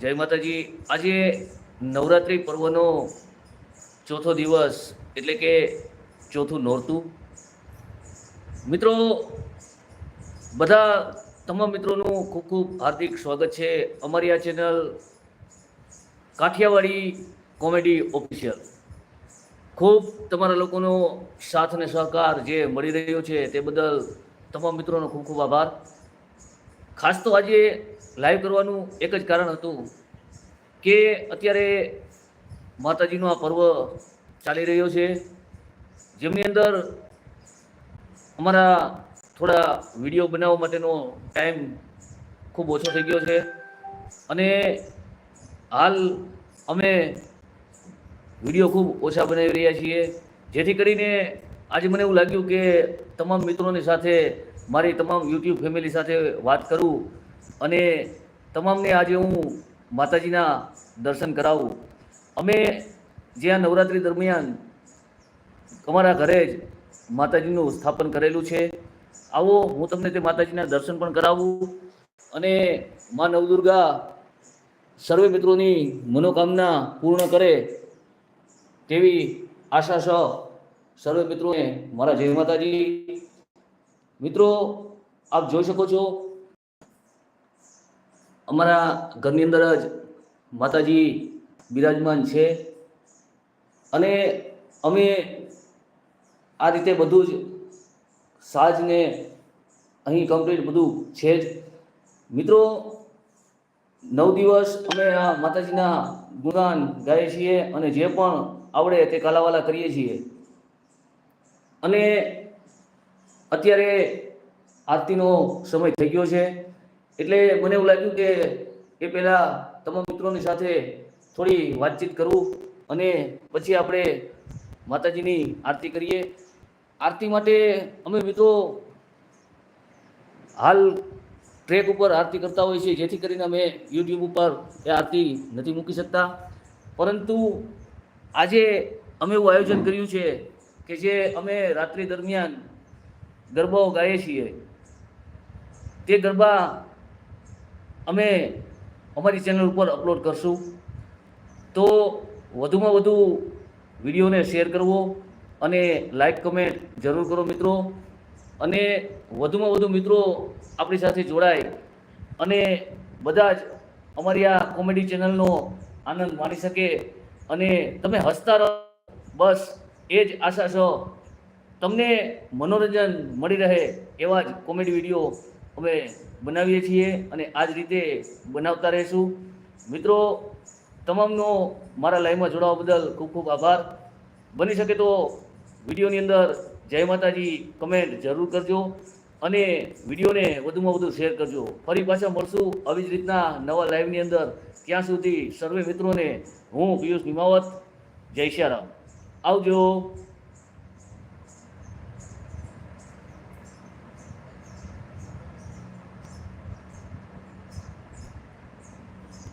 જય માતાજી. આજે નવરાત્રિ પર્વનો ચોથો દિવસ એટલે કે ચોથું નોરતું. મિત્રો, બધા તમામ મિત્રોનું ખૂબ ખૂબ હાર્દિક સ્વાગત છે અમારી આ ચેનલ કાઠિયાવાડી કોમેડી ઓફિશિયલ. ખૂબ તમારા લોકોનો સાથ અને સહકાર જે મળી રહ્યો છે તે બદલ તમામ મિત્રોનો ખૂબ ખૂબ આભાર. ખાસ તો આજે લાઈવ કરવાનું એક જ કારણ હતું કે અત્યારે માતાજીનો આ પર્વ ચાલી રહ્યો છે. જેમની અંદર અમારા થોડા વીડિયો બનાવવા માટેનો ટાઈમ ખૂબ ઓછો થઈ ગયો છે. અને હાલ અમે વીડિયો ખૂબ ઓછા બનાવી રહ્યા છીએ. જેથી કરીને આજે મને એવું લાગ્યું કે તમામ મિત્રોની સાથે મારી તમામ યુટ્યુબ ફેમિલી સાથે વાત કરું અને તમામને આજે હું માતાજીના દર્શન કરાવું. અમે જ્યાં નવરાત્રિ દરમિયાન અમારા ઘરે જ માતાજીનું સ્થાપન કરેલું છે. આવો હું તમને તે માતાજીના દર્શન પણ કરાવું અને મા નવદુર્ગા સર્વે મિત્રોની મનોકામના પૂર્ણ કરે તેવી આશા સહ સર્વે મિત્રોને મારા જય માતાજી. મિત્રો, આપ જોઈ શકો છો, અમારા ઘરની અંદર જ માતાજી બિરાજમાન છે. અને અમે આ રીતે બધું જ સાજને અહીં કમ્પ્લીટ બધું છે જ. મિત્રો, નવ દિવસ અમે આ માતાજીના ગુણગાન ગાઈએ છીએ અને જે પણ આવડે તે કાલાવાલા કરીએ છીએ. અને અત્યારે આરતીનો સમય થઈ ગયો છે. એટલે મને એવું લાગ્યું કે એ પહેલાં તમામ મિત્રોની સાથે થોડી વાતચીત કરું અને પછી આપણે માતાજીની આરતી કરીએ. આરતી માટે અમે મિત્રો હાલ ટ્રેક ઉપર આરતી કરતા હોઈએ છીએ, જેથી કરીને અમે યુટ્યુબ ઉપર એ આરતી નથી મૂકી શકતા. પરંતુ આજે અમે એવું આયોજન કર્યું છે કે જે અમે રાત્રિ દરમિયાન ગરબાઓ ગાઈએ છીએ. તે ગરબા અમે અમારી ચેનલ ઉપર અપલોડ કરશું. તો વધુમાં વધુ વિડીયોને શેર કરવો અને લાઈક કમેન્ટ જરૂર કરો મિત્રો. અને વધુમાં વધુ મિત્રો આપણી સાથે જોડાય. અને બધા જ અમારી આ કોમેડી ચેનલનો આનંદ માણી શકે. અને તમે હસતા રહો. બસ એ જ આશા છો. તમને મનોરંજન મળી રહે એવા જ કોમેડી વીડિયો અમે બનાવીએ છીએ અને આ જ રીતે બનાવતા રહીશું. મિત્રો, તમામનો મારા લાઈવમાં જોડાવા બદલ ખૂબ ખૂબ આભાર. બની શકે તો વિડીયોની અંદર જય માતાજી કમેન્ટ જરૂર કરજો અને વિડીયોને વધુમાં વધુ શેર કરજો. ફરી પાછા મળશું આવી જ રીતના નવા લાઈવની અંદર. ત્યાં સુધી સર્વે મિત્રોને હું પિયુષ નિમાવત, જય શ્યારામ આવજો.